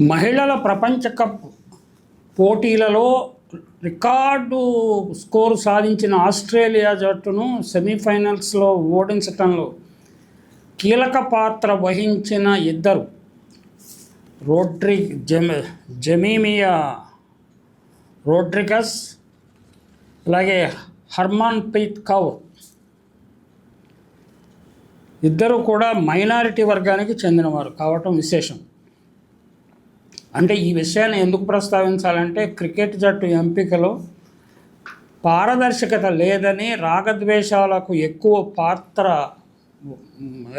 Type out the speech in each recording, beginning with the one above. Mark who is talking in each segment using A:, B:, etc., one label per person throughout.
A: మహిళల ప్రపంచ కప్ పోటీలలో రికార్డు స్కోరు సాధించిన ఆస్ట్రేలియా జట్టును సెమీఫైనల్స్లో ఓడించటంలో కీలక పాత్ర వహించిన ఇద్దరు రోడ్రి జెమి జమీమియా రోడ్రిగస్ అలాగే హర్మాన్ ప్రీత్ కౌర్. ఇద్దరు కూడా మైనారిటీ వర్గానికి చెందినవారు కావటం విశేషం. అంటే ఈ విషయాన్ని ఎందుకు ప్రస్తావించాలంటే క్రికెట్ జట్టు ఎంపికలో పారదర్శకత లేదని రాగద్వేషాలకు ఎక్కువ పాత్ర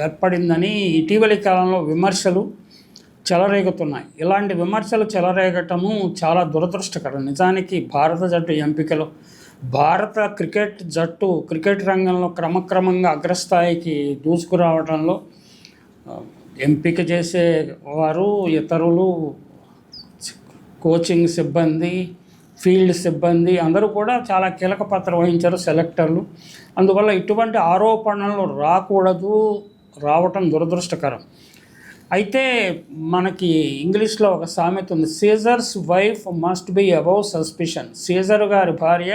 A: ఏర్పడిందని ఇటీవలి కాలంలో విమర్శలు చెలరేగుతున్నాయి. ఇలాంటి విమర్శలు చెలరేగటము చాలా దురదృష్టకరం. నిజానికి భారత జట్టు ఎంపికలో భారత క్రికెట్ జట్టు క్రికెట్ రంగంలో క్రమక్రమంగా అగ్రస్థాయికి దూసుకురావడంలో ఎంపిక చేసే వారు ఇతరులు కోచింగ్ సిబ్బంది ఫీల్డ్ సిబ్బంది అందరూ కూడా చాలా కీలక పాత్ర వహించారు సెలెక్టర్లు. అందువల్ల ఇటువంటి ఆరోపణలు రాకూడదు రావటం దురదృష్టకరం. అయితే మనకి ఇంగ్లీష్లో ఒక సామెత ఉంది Caesar's wife must be above suspicion Caesar గారి భార్య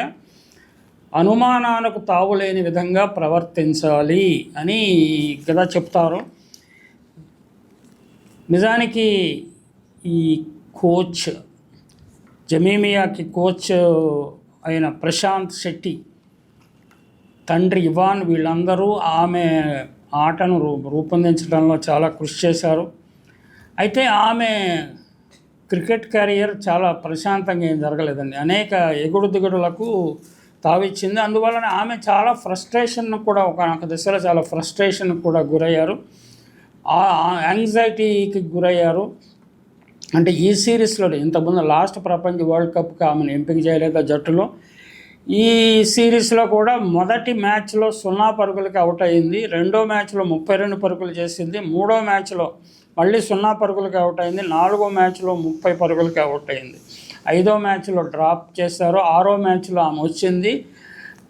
A: అనుమానాలకు తావులేని విధంగా ప్రవర్తించాలి అని కదా చెప్తారు. నిజానికి ఈ కోచ్ జమీమియాకి కోచ్ అయిన ప్రశాంత్ శెట్టి తండ్రి ఇవాన్ వీళ్ళందరూ ఆమె ఆటను రూ రూపొందించడంలో చాలా కృషి చేశారు. అయితే ఆమె క్రికెట్ కెరియర్ చాలా ప్రశాంతంగా ఏం జరగలేదండి. అనేక ఎగుడు దిగుడులకు తావిచ్చింది. అందువలన ఆమె చాలా ఫ్రస్ట్రేషన్ కూడా ఒక దశలో చాలా ఫ్రస్ట్రేషన్ కూడా గురయ్యారు. ఆ యాంగ్జైటీకి గురయ్యారు. అంటే ఈ సిరీస్లో ఇంతకుముందు లాస్ట్ ప్రపంచ వరల్డ్ కప్కి ఆమెను ఎంపిక చేయలేదు జట్టులో ఈ సిరీస్లో కూడా మొదటి మ్యాచ్లో సున్నా పరుగులకి అవుట్ అయింది రెండో మ్యాచ్లో ముప్పై రెండు పరుగులు చేసింది మూడో మ్యాచ్లో మళ్ళీ సున్నా పరుగులకి అవుట్ అయింది నాలుగో మ్యాచ్లో ముప్పై పరుగులకి అవుట్ అయింది. ఐదో మ్యాచ్లో డ్రాప్ చేశారు ఆరో మ్యాచ్లో ఆమె వచ్చింది.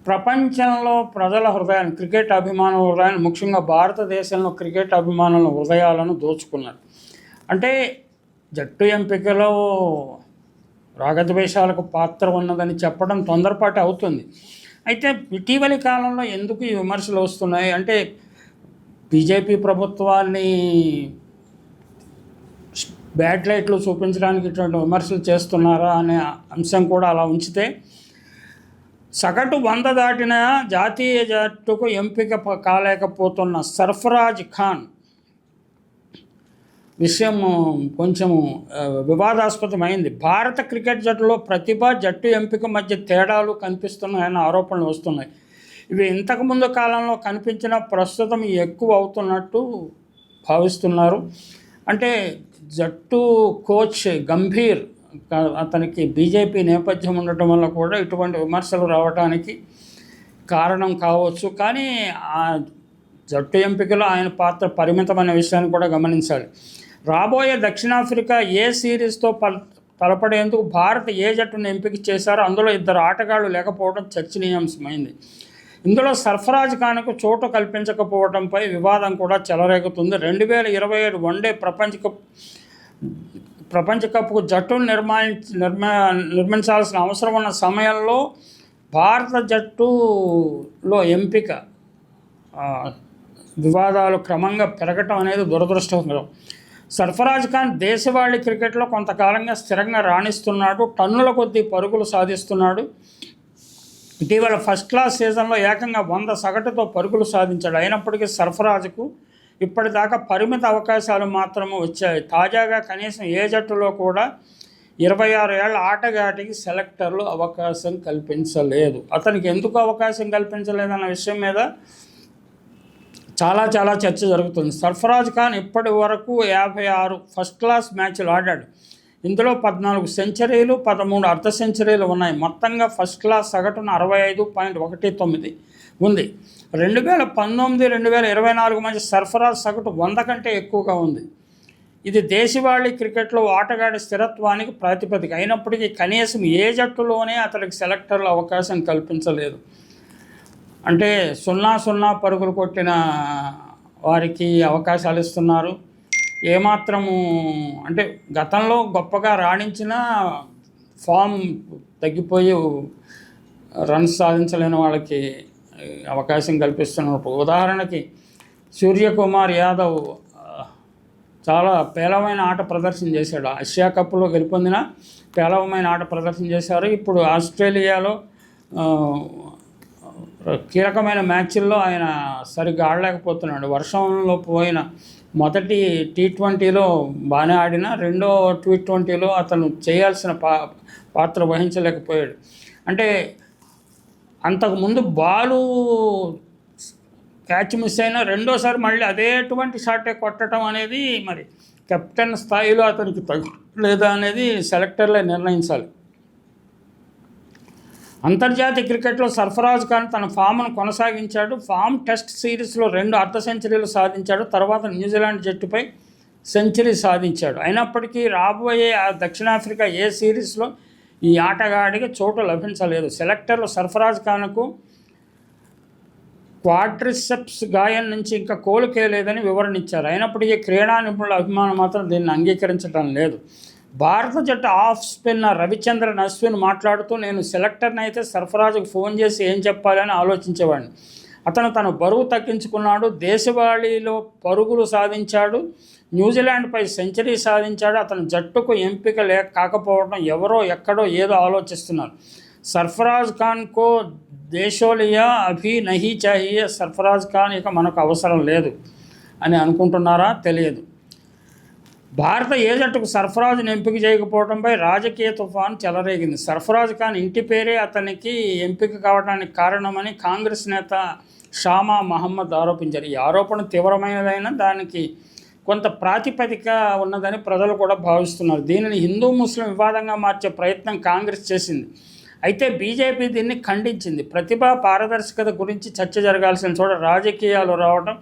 A: ప్రపంచంలో ప్రజల హృదయాన్ని క్రికెట్ అభిమానుల హృదయాన్ని ముఖ్యంగా భారతదేశంలో క్రికెట్ అభిమానుల హృదయాలను దోచుకున్నారు. అంటే జట్టు ఎంపికలో రాగద్వేషాలకు పాత్ర ఉన్నదని చెప్పడం తొందరపాటు అవుతుంది. అయితే ఇటీవలి కాలంలో ఎందుకు ఈ విమర్శలు వస్తున్నాయి? అంటే బీజేపీ ప్రభుత్వాన్ని బ్యాడ్ లైట్లు చూపించడానికి ఇటువంటి విమర్శలు చేస్తున్నారా అనే అంశం కూడా అలా ఉంచితే సగటు వంద దాటిన జాతీయ జట్టుకు ఎంపిక కాలేకపోతున్న సర్ఫరాజ్ ఖాన్ విషయం కొంచెం వివాదాస్పదమైంది. భారత క్రికెట్ జట్టులో ప్రతిభ జట్టు ఎంపిక మధ్య తేడాలు కనిపిస్తున్నాయన్న ఆరోపణలు వస్తున్నాయి. ఇవి ఇంతకుముందు కాలంలో కనిపించిన ప్రస్తుతం ఎక్కువ అవుతున్నట్టు భావిస్తున్నారు. అంటే జట్టు కోచ్ గంభీర్ అతనికి బీజేపీ నేపథ్యం ఉండటం వల్ల కూడా ఇటువంటి విమర్శలు రావడానికి కారణం కావచ్చు. కానీ ఆ జట్టు ఎంపికలో ఆయన పాత్ర పరిమితమైన విషయాన్ని కూడా గమనించాలి. రాబోయే దక్షిణాఫ్రికా ఏ సిరీస్తో పల్ తలపడేందుకు భారత్ ఏ జట్టును ఎంపిక చేశారో అందులో ఇద్దరు ఆటగాళ్ళు లేకపోవడం చర్చనీయాంశమైంది. ఇందులో సర్ఫరాజ్ ఖాన్కు చోటు కల్పించకపోవడంపై వివాదం కూడా చెలరేగుతుంది. రెండు వేల ఇరవై ఏడు వన్డే ప్రపంచ కప్ ప్రపంచ కప్కు జట్టును నిర్మాణి నిర్మా నిర్మించాల్సిన అవసరం ఉన్న సమయంలో భారత జట్టులో ఎంపిక వివాదాలు క్రమంగా పెరగటం అనేది దురదృష్టకరం. సర్ఫరాజ్ ఖాన్ దేశవాళీ క్రికెట్లో కొంతకాలంగా స్థిరంగా రాణిస్తున్నాడు టన్నుల కొద్దీ పరుగులు సాధిస్తున్నాడు. ఇటీవల ఫస్ట్ క్లాస్ సీజన్లో ఏకంగా వంద సగటుతో పరుగులు సాధించాడు. అయినప్పటికీ సర్ఫరాజ్కు ఇప్పటిదాకా పరిమిత అవకాశాలు మాత్రమే వచ్చాయి. తాజాగా కనీసం ఏ జట్టులో కూడా ఇరవై ఆరు ఏళ్ళ ఆటగాటికి సెలెక్టర్లు అవకాశం కల్పించలేదు. అతనికి ఎందుకు అవకాశం కల్పించలేదన్న విషయం మీద చాలా చాలా చర్చ జరుగుతుంది. సర్ఫరాజ్ ఖాన్ ఇప్పటి వరకు యాభై ఆరు ఫస్ట్ క్లాస్ మ్యాచ్లు ఆడాడు. ఇందులో పద్నాలుగు సెంచరీలు పదమూడు అర్ధ సెంచరీలు ఉన్నాయి. మొత్తంగా ఫస్ట్ క్లాస్ సగటున అరవై ఐదు పాయింట్ ఒకటి తొమ్మిది ఉంది. రెండు వేల పంతొమ్మిది రెండు వేల ఇరవై నాలుగు మధ్య సర్ఫరాజ్ సగటు వంద కంటే ఎక్కువగా ఉంది. ఇది దేశవాళీ క్రికెట్లో ఆటగాడి స్థిరత్వానికి ప్రాతిపదిక. అయినప్పటికీ కనీసం ఏ జట్టులోనే అతడికి సెలెక్టర్లు అవకాశం కల్పించలేదు. అంటే సున్నా సున్నా పరుగులు కొట్టిన వారికి అవకాశాలు ఇస్తున్నారు. ఏమాత్రము అంటే గతంలో గొప్పగా రాణించిన ఫామ్ తగ్గిపోయి రన్స్ సాధించలేని వాళ్ళకి అవకాశం కల్పిస్తున్నప్పుడు ఉదాహరణకి సూర్యకుమార్ యాదవ్ చాలా పేలవమైన ఆట ప్రదర్శన చేశాడు. ఆసియా కప్లో గెలుపొందిన పేలవమైన ఆట ప్రదర్శన చేశారు. ఇప్పుడు ఆస్ట్రేలియాలో కీలకమైన మ్యాచ్ల్లో ఆయన సరిగ్గా ఆడలేకపోతున్నాడు. వర్షంలో పోయిన మొదటి టీ ట్వంటీలో బాగానే ఆడిన రెండో టీ ట్వంటీలో అతను చేయాల్సిన పా పాత్ర వహించలేకపోయాడు. అంటే అంతకుముందు బాలు క్యాచ్ మిస్ అయినా రెండోసారి మళ్ళీ అదేటువంటి షాటే కొట్టడం అనేది మరి కెప్టెన్ స్థాయిలో అతనికి తగు లేదా అనేది సెలెక్టర్లే నిర్ణయించాలి. అంతర్జాతీయ క్రికెట్లో సర్ఫరాజ్ ఖాన్ తన ఫామ్ను కొనసాగించాడు. ఫామ్ టెస్ట్ సిరీస్లో రెండు అర్ధ సెంచరీలు సాధించాడు. తర్వాత న్యూజిలాండ్ జట్టుపై సెంచరీ సాధించాడు. అయినప్పటికీ రాబోయే ఆ దక్షిణాఫ్రికా ఏ సిరీస్లో ఈ ఆటగాడికి చోటు లభించలేదు. సెలెక్టర్లు సర్ఫరాజ్ ఖాన్కు క్వాడ్రిసెప్స్ గాయం నుంచి ఇంకా కోలుకే లేదని వివరణ ఇచ్చారు. అయినప్పటికీ క్రీడా నిపుణుల అభిమానం మాత్రం దీన్ని అంగీకరించడం లేదు. భారత జట్టు ఆఫ్ స్పిన్నర్ రవిచంద్రన్ అశ్విన్ మాట్లాడుతూ నేను సెలెక్టర్ని అయితే సర్ఫరాజుకు ఫోన్ చేసి ఏం చెప్పాలని ఆలోచించేవాడిని. అతను తన బరువు తగ్గించుకున్నాడు దేశవాళీలో పరుగులు సాధించాడు న్యూజిలాండ్పై సెంచరీ సాధించాడు. అతను జట్టుకు ఎంపిక లేక కాకపోవడం ఎవరో ఎక్కడో ఏదో ఆలోచిస్తున్నారు. సర్ఫరాజ్ ఖాన్ కో దేశోలియా అభి నహి చాహియే సర్ఫరాజ్ ఖాన్ ఇక మనకు అవసరం లేదు అని అనుకుంటున్నారా? తెలియదు. భారత ఏ జట్టుకు సర్ఫరాజును ఎంపిక చేయకపోవడంపై రాజకీయ తుఫాన్ చెలరేగింది. సర్ఫరాజ్ ఖాన్ ఇంటి పేరే అతనికి ఎంపిక కావడానికి కారణమని కాంగ్రెస్ నేత షామా మహమ్మద్ ఆరోపించారు. ఈ ఆరోపణ తీవ్రమైనదైనా దానికి కొంత ప్రాతిపదిక ఉన్నదని ప్రజలు కూడా భావిస్తున్నారు. దీనిని హిందూ ముస్లిం వివాదంగా మార్చే ప్రయత్నం కాంగ్రెస్ చేసింది. అయితే బీజేపీ దీన్ని ఖండించింది. ప్రతిభ పారదర్శకత గురించి చర్చ జరగాల్సిన చోట రాజకీయాలు రావడం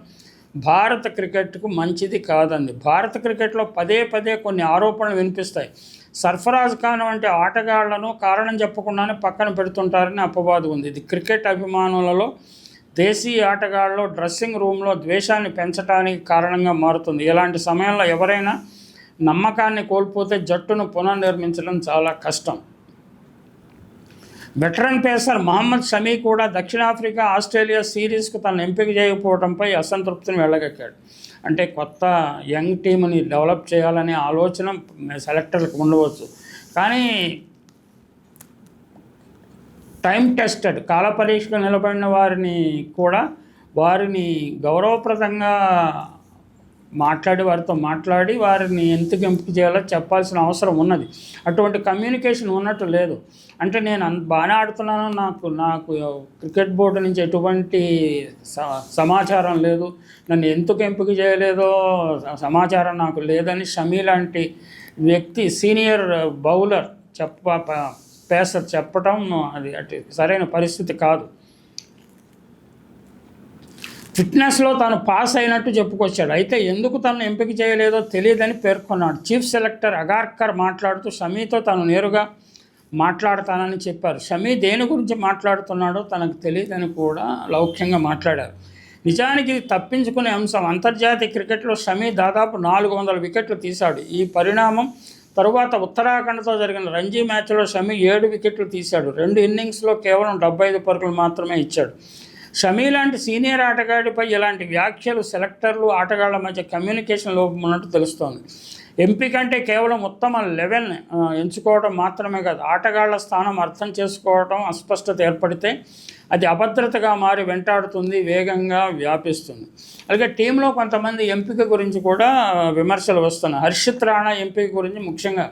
A: భారత క్రికెట్కు మంచిది కాదండి భారత క్రికెట్లో పదే పదే కొన్ని ఆరోపణలు వినిపిస్తాయి. సర్ఫరాజ్ ఖాన్ వంటి ఆటగాళ్ళను కారణం చెప్పకుండానే పక్కన పెడుతుంటారని అపవాదు ఉంది. ఇది క్రికెట్ అభిమానులలో దేశీయ ఆటగాళ్ళు డ్రెస్సింగ్ రూమ్లో ద్వేషాన్ని పెంచడానికి కారణంగా మారుతుంది. ఇలాంటి సమయంలో ఎవరైనా నమ్మకాన్ని కోల్పోతే జట్టును పునర్నిర్మించడం చాలా కష్టం. వెటరన్ పేసర్ మహమ్మద్ షమీ కూడా దక్షిణాఫ్రికా ఆస్ట్రేలియా సిరీస్కు తను ఎంపిక చేయకపోవడంపై అసంతృప్తిని వెళ్ళగక్కాడు. అంటే కొత్త యంగ్ టీంని డెవలప్ చేయాలనే ఆలోచన సెలెక్టర్లకు ఉండవచ్చు. కానీ టైం టెస్టెడ్ కాలపరీక్షకు నిలబడిన వారిని కూడా వారిని గౌరవప్రదంగా మాట్లాడి వారితో మాట్లాడి వారిని ఎందుకు ఎంపిక చేయాలో చెప్పాల్సిన అవసరం ఉన్నది. అటువంటి కమ్యూనికేషన్ ఉన్నట్టు లేదు. అంటే నేను అంత బాగానే ఆడుతున్నాను. నాకు నాకు క్రికెట్ బోర్డు నుంచి ఎటువంటి స- సమాచారం లేదు. నన్ను ఎందుకు ఎంపిక చేయలేదో సమాచారం నాకు లేదని షమీ లాంటి వ్యక్తి సీనియర్ బౌలర్ చెప్ప ప- పేసర్ చెప్పటం అది అటు సరైన పరిస్థితి కాదు. ఫిట్నెస్లో తాను పాస్ అయినట్టు చెప్పుకొచ్చాడు. అయితే ఎందుకు తను ఎంపిక చేయలేదో తెలియదని పేర్కొన్నాడు. చీఫ్ సెలెక్టర్ అగార్కర్ మాట్లాడుతూ షమీతో తాను నేరుగా మాట్లాడతానని చెప్పారు. షమీ దేని గురించి మాట్లాడుతున్నాడో తనకు తెలియదని కూడా లౌక్యంగా మాట్లాడారు. నిజానికి ఇది తప్పించుకునే అంశం. అంతర్జాతీయ క్రికెట్లో షమీ దాదాపు నాలుగు వందల వికెట్లు తీశాడు. ఈ పరిణామం తరువాత ఉత్తరాఖండ్తో జరిగిన రంజీ మ్యాచ్లో షమీ ఏడు వికెట్లు తీశాడు. రెండు ఇన్నింగ్స్లో కేవలం డెబ్బై ఐదు పరుగులు మాత్రమే ఇచ్చాడు. షమీ లాంటి సీనియర్ ఆటగాడిపై ఇలాంటి వ్యాఖ్యలు సెలెక్టర్లు ఆటగాళ్ళ మధ్య కమ్యూనికేషన్ లోపం ఉన్నట్టు తెలుస్తోంది. ఎంపిక అంటే కేవలం ఉత్తమ లెవెన్ ఎంచుకోవడం మాత్రమే కాదు ఆటగాళ్ళ స్థానం అర్థం చేసుకోవడం అస్పష్టత ఏర్పడితే అది అభద్రతగా మారి వెంటాడుతుంది వేగంగా వ్యాపిస్తుంది. అలాగే టీంలో కొంతమంది ఎంపిక గురించి కూడా విమర్శలు వస్తున్నాయి. హర్షిత్ రాణా ఎంపిక గురించి ముఖ్యంగా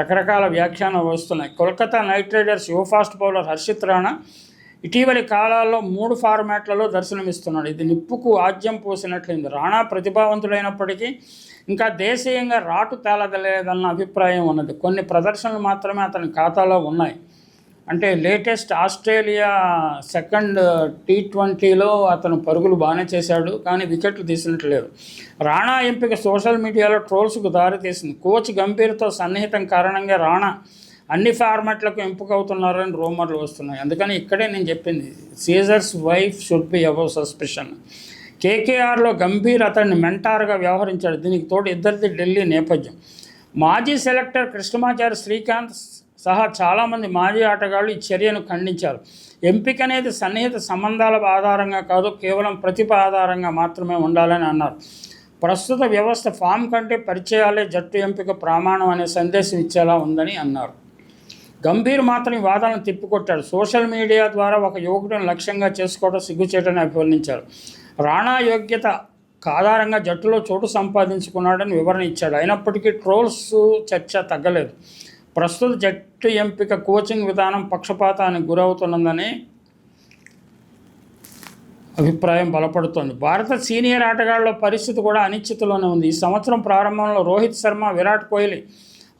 A: రకరకాల వ్యాఖ్యానాలు వస్తున్నాయి. కోల్కతా నైట్ రైడర్స్ యువ ఫాస్ట్ బౌలర్ హర్షిత్ రాణా ఇటీవలి కాలాల్లో మూడు ఫార్మాట్లలో దర్శనమిస్తున్నాడు. ఇది నిప్పుకు ఆజ్యం పోసినట్లయింది. రాణా ప్రతిభావంతుడైనప్పటికీ ఇంకా దేశీయంగా రాటు తేలదలేదన్న అభిప్రాయం ఉన్నది. కొన్ని ప్రదర్శనలు మాత్రమే అతని ఖాతాలో ఉన్నాయి. అంటే లేటెస్ట్ ఆస్ట్రేలియా సెకండ్ టీ ట్వంటీలో అతను పరుగులు బాగానే చేశాడు కానీ వికెట్లు తీసినట్లేదు రాణా ఎంపిక సోషల్ మీడియాలో ట్రోల్స్కు దారితీసింది. కోచ్ గంభీర్తో సన్నిహితం కారణంగా రాణా అన్ని ఫార్మాట్లకు ఎంపిక అవుతున్నారని రూమర్లు వస్తున్నాయి. అందుకని ఇక్కడే నేను చెప్పింది Caesar's wife should be above suspicion కేకేఆర్లో Gambhir అతన్ని మెంటార్గా వ్యవహరించాడు. దీనికి తోడు ఇద్దరిది ఢిల్లీ నేపథ్యం. మాజీ సెలెక్టర్ కృష్ణమాచారి శ్రీకాంత్ సహా చాలామంది మాజీ ఆటగాళ్ళు ఈ చర్యను ఖండించారు. ఎంపిక అనేది సన్నిహిత సంబంధాల ఆధారంగా కాదు కేవలం ప్రతిభ ఆధారంగా మాత్రమే ఉండాలని అన్నారు. ప్రస్తుత వ్యవస్థ ఫామ్ కంటే పరిచయాలే జట్టు ఎంపిక ప్రమాణం అనే సందేశం ఇచ్చేలా ఉందని అన్నారు. గంభీర్ మాత్రం ఈ వాదనను తిప్పికొట్టాడు. సోషల్ మీడియా ద్వారా ఒక యువకుడిని లక్ష్యంగా చేసుకోవడం సిగ్గుచేటని అభివర్ణించారు రాణా యోగ్యత ఆధారంగా జట్టులో చోటు సంపాదించుకున్నాడని వివరణ ఇచ్చాడు. అయినప్పటికీ ట్రోల్స్ చర్చ తగ్గలేదు. ప్రస్తుత జట్టు ఎంపిక కోచింగ్ విధానం పక్షపాతానికి గురవుతున్నదని అభిప్రాయం బలపడుతోంది. భారత సీనియర్ ఆటగాళ్ళ పరిస్థితి కూడా అనిశ్చితిలోనే ఉంది. ఈ సంవత్సరం ప్రారంభంలో రోహిత్ శర్మ విరాట్ కోహ్లీ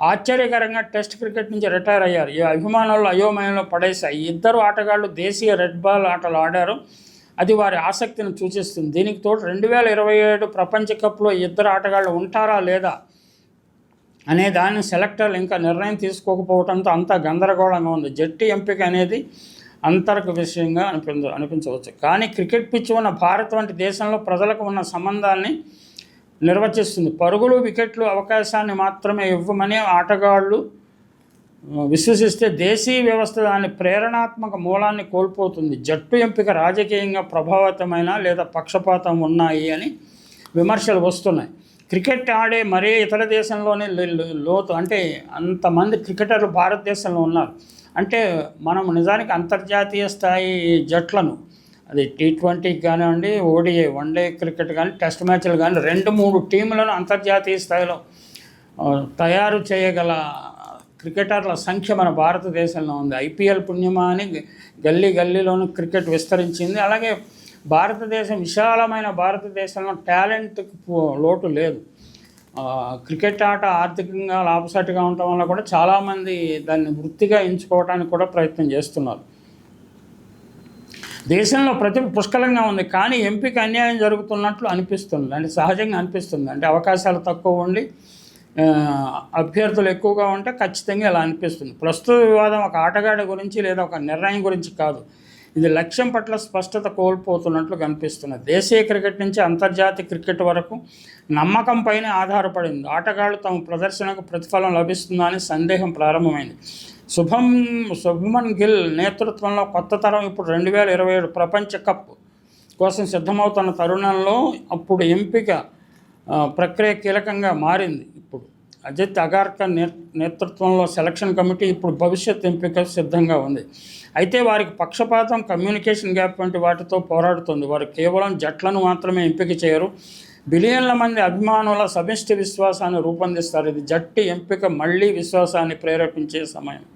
A: ఆశ్చర్యకరంగా టెస్ట్ క్రికెట్ నుంచి రిటైర్ అయ్యారు. ఈ అభిమానులు అయోమయంలో పడేశాయి. ఇద్దరు ఆటగాళ్ళు దేశీయ రెడ్ బాల్ ఆటలు ఆడారు. అది వారి ఆసక్తిని సూచిస్తుంది. దీనికి తోడు రెండు వేల ఇరవై ఏడు ప్రపంచ కప్లో ఇద్దరు ఆటగాళ్ళు ఉంటారా లేదా అనే దాన్ని సెలెక్టర్లు ఇంకా నిర్ణయం తీసుకోకపోవడంతో అంతా గందరగోళంగా ఉంది. జట్టు ఎంపిక అనేది అంతర్క విషయంగా అనిపించ అనిపించవచ్చు. కానీ క్రికెట్ పిచ్ ఉన్న భారత్ వంటి దేశంలో ప్రజలకు ఉన్న సంబంధాన్ని నిర్వచిస్తుంది. పరుగులు వికెట్లు అవకాశాన్ని మాత్రమే ఇవ్వమని ఆటగాళ్ళు విశ్వసిస్తే దేశీయ వ్యవస్థ దాని ప్రేరణాత్మక మూలాన్ని కోల్పోతుంది. జట్టు ఎంపిక రాజకీయంగా ప్రభావితమైన లేదా పక్షపాతం ఉన్నాయి అని విమర్శలు వస్తున్నాయి. క్రికెట్ ఆడే మరే ఇతర దేశంలోనే లోతు అంటే అంతమంది క్రికెటర్లు భారతదేశంలో ఉన్నారు. అంటే మనం నిజానికి అంతర్జాతీయ స్థాయి జట్లను అది టీ ట్వంటీకి కానివ్వండి ఓడిఐ వన్డే క్రికెట్ కానీ టెస్ట్ మ్యాచ్లు కానీ రెండు మూడు టీములను అంతర్జాతీయ స్థాయిలో తయారు చేయగల క్రికెటర్ల సంఖ్య మన భారతదేశంలో ఉంది. ఐపీఎల్ పుణ్యమా అని గల్లీ గల్లీలోనూ క్రికెట్ విస్తరించింది. అలాగే భారతదేశం విశాలమైన భారతదేశంలో టాలెంట్ లోటు లేదు. క్రికెట్ ఆట ఆర్థికంగా లాభసాటిగా ఉండటం వల్ల కూడా చాలామంది దాన్ని వృత్తిగా ఎంచుకోవడానికి కూడా ప్రయత్నం చేస్తున్నారు. దేశంలో ప్రతిభ పుష్కలంగా ఉంది కానీ ఎంపిక అన్యాయం జరుగుతున్నట్లు అనిపిస్తుంది. అంటే సహజంగా అనిపిస్తుంది. అంటే అవకాశాలు తక్కువ ఉండి అభ్యర్థులు ఎక్కువగా ఉంటే ఖచ్చితంగా ఇలా అనిపిస్తుంది. ప్రస్తుత వివాదం ఒక ఆటగాడి గురించి లేదా ఒక నిర్ణయం గురించి కాదు. ఇది లక్ష్యం పట్ల స్పష్టత కోల్పోతున్నట్లు కనిపిస్తుంది దేశీయ క్రికెట్ నుంచి అంతర్జాతీయ క్రికెట్ వరకు నమ్మకం పైన ఆధారపడింది. ఆటగాళ్ళు తమ ప్రదర్శనకు ప్రతిఫలం లభిస్తుందా అని సందేహం ప్రారంభమైంది. శుభం శుభమన్ గిల్ నేతృత్వంలో కొత్త తరం ఇప్పుడు రెండు వేల ఇరవై ఏడు ప్రపంచ కప్ కోసం సిద్ధమవుతున్న తరుణంలో అప్పుడు ఎంపిక ప్రక్రియ కీలకంగా మారింది ఇప్పుడు. అజిత్ అగార్కర్ నేతృత్వంలో సెలక్షన్ కమిటీ ఇప్పుడు భవిష్యత్ ఎంపిక సిద్ధంగా ఉంది. అయితే వారికి పక్షపాతం కమ్యూనికేషన్ గ్యాప్ వంటి వాటితో పోరాడుతుంది. వారు కేవలం జట్లను మాత్రమే ఎంపిక చేయరు. బిలియన్ల మంది అభిమానుల సమిష్టి విశ్వాసాన్ని రూపొందిస్తారు. ఇది జట్టు ఎంపిక మళ్ళీ విశ్వాసాన్ని ప్రేరేపించే సమయం.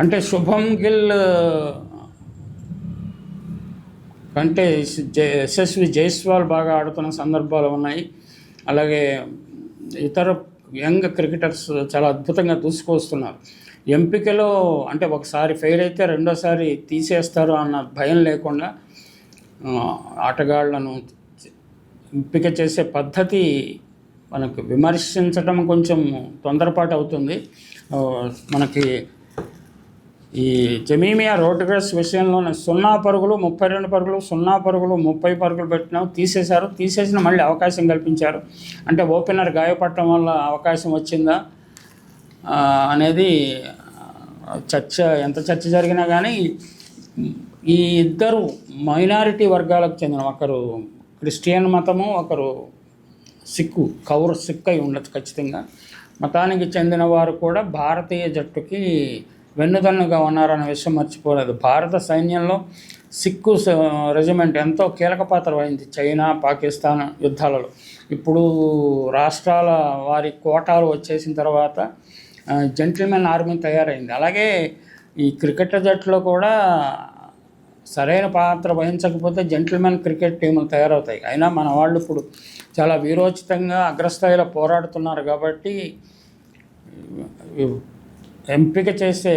A: అంటే శుభం గిల్ కంటే యశస్వి జైస్వాల్ బాగా ఆడుతున్న సందర్భాలు ఉన్నాయి. అలాగే ఇతర యంగ్ క్రికెటర్స్ చాలా అద్భుతంగా దూసుకొస్తున్నారు ఎంపికలో అంటే ఒకసారి ఫెయిల్ అయితే రెండోసారి తీసేస్తారు అన్న భయం లేకుండా ఆటగాళ్ళను ఎంపిక చేసే పద్ధతి మనకు విమర్శించడం కొంచెం తొందరపాటు అవుతుంది. మనకి ఈ జమీమియా రోడ్రిగస్ విషయంలోనే సున్నా పరుగులు ముప్పై రెండు పరుగులు సున్నా పరుగులు ముప్పై పరుగులు పెట్టినాం. తీసేశారు. తీసేసిన మళ్ళీ అవకాశం కల్పించారు. అంటే ఓపెనర్ గాయపడటం వల్ల అవకాశం వచ్చిందా? అనేది చర్చ ఎంత చర్చ జరిగినా కానీ ఈ ఇద్దరు మైనారిటీ వర్గాలకు చెందిన ఒకరు క్రిస్టియన్ మతము ఒకరు సిక్కు కౌరు సిక్ అయి ఉండొచ్చు ఖచ్చితంగా. మతానికి చెందిన వారు కూడా భారతీయ జట్టుకి వెన్నుదన్నుగా ఉన్నారన్న విషయం మర్చిపోలేదు. భారత సైన్యంలో సిక్కు రెజిమెంట్ ఎంతో కీలక పాత్ర వహింది చైనా పాకిస్తాన్ యుద్ధాలలో. ఇప్పుడు రాష్ట్రాల వారి కోటాలు వచ్చేసిన తర్వాత జెంటిల్మెన్ ఆర్మీ తయారైంది. అలాగే ఈ క్రికెట్ జట్టులో కూడా సరైన పాత్ర వహించకపోతే జెంటిల్మెన్ క్రికెట్ టీములు తయారవుతాయి. అయినా మన వాళ్ళు ఇప్పుడు చాలా వీరోచితంగా అగ్రస్థాయిలో పోరాడుతున్నారు కాబట్టి ఎంపిక చేసే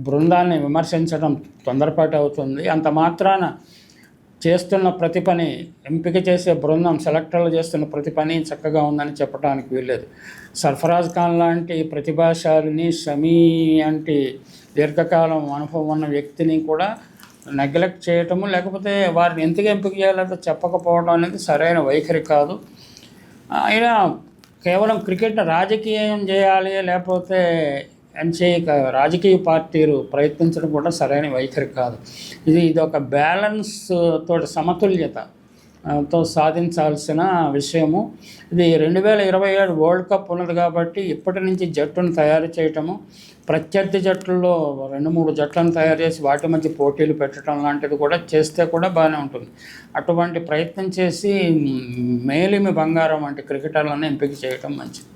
A: బృందాన్ని విమర్శించడం తొందరపాటు అవుతుంది. అంత మాత్రాన చేస్తున్న ప్రతి పని ఎంపిక చేసే బృందం సెలెక్టర్లు చేస్తున్న ప్రతి పని చక్కగా ఉందని చెప్పడానికి వీల్లేదు. సర్ఫరాజ్ ఖాన్ లాంటి ప్రతిభాశాలిని షమీ అంటే దీర్ఘకాలం అనుభవం ఉన్న వ్యక్తిని కూడా నెగ్లెక్ట్ చేయటము లేకపోతే వారిని ఎందుకు ఎంపిక చేయాలో చెప్పకపోవడం అనేది సరైన వైఖరి కాదు. అయినా కేవలం క్రికెట్ రాజకీయం చేయాలి లేకపోతే ఎంచేయక రాజకీయ పార్టీలు ప్రయత్నించడం కూడా సరైన వైఖరి కాదు. ఇది ఇది ఒక బ్యాలెన్స్ తోటి సమతుల్యత తో సాధించాల్సిన విషయము. ఇది రెండు వేల ఇరవై ఏడు వరల్డ్ కప్ ఉన్నది కాబట్టి ఇప్పటి నుంచి జట్టును తయారు చేయటము ప్రత్యర్థి జట్టుల్లో రెండు మూడు జట్లను తయారు చేసి వాటి మధ్య పోటీలు పెట్టడం లాంటిది కూడా చేస్తే కూడా బాగానే ఉంటుంది. అటువంటి ప్రయత్నం చేసి మేలిమి బంగారం వంటి క్రికెటర్లను ఎంపిక చేయటం మంచిది.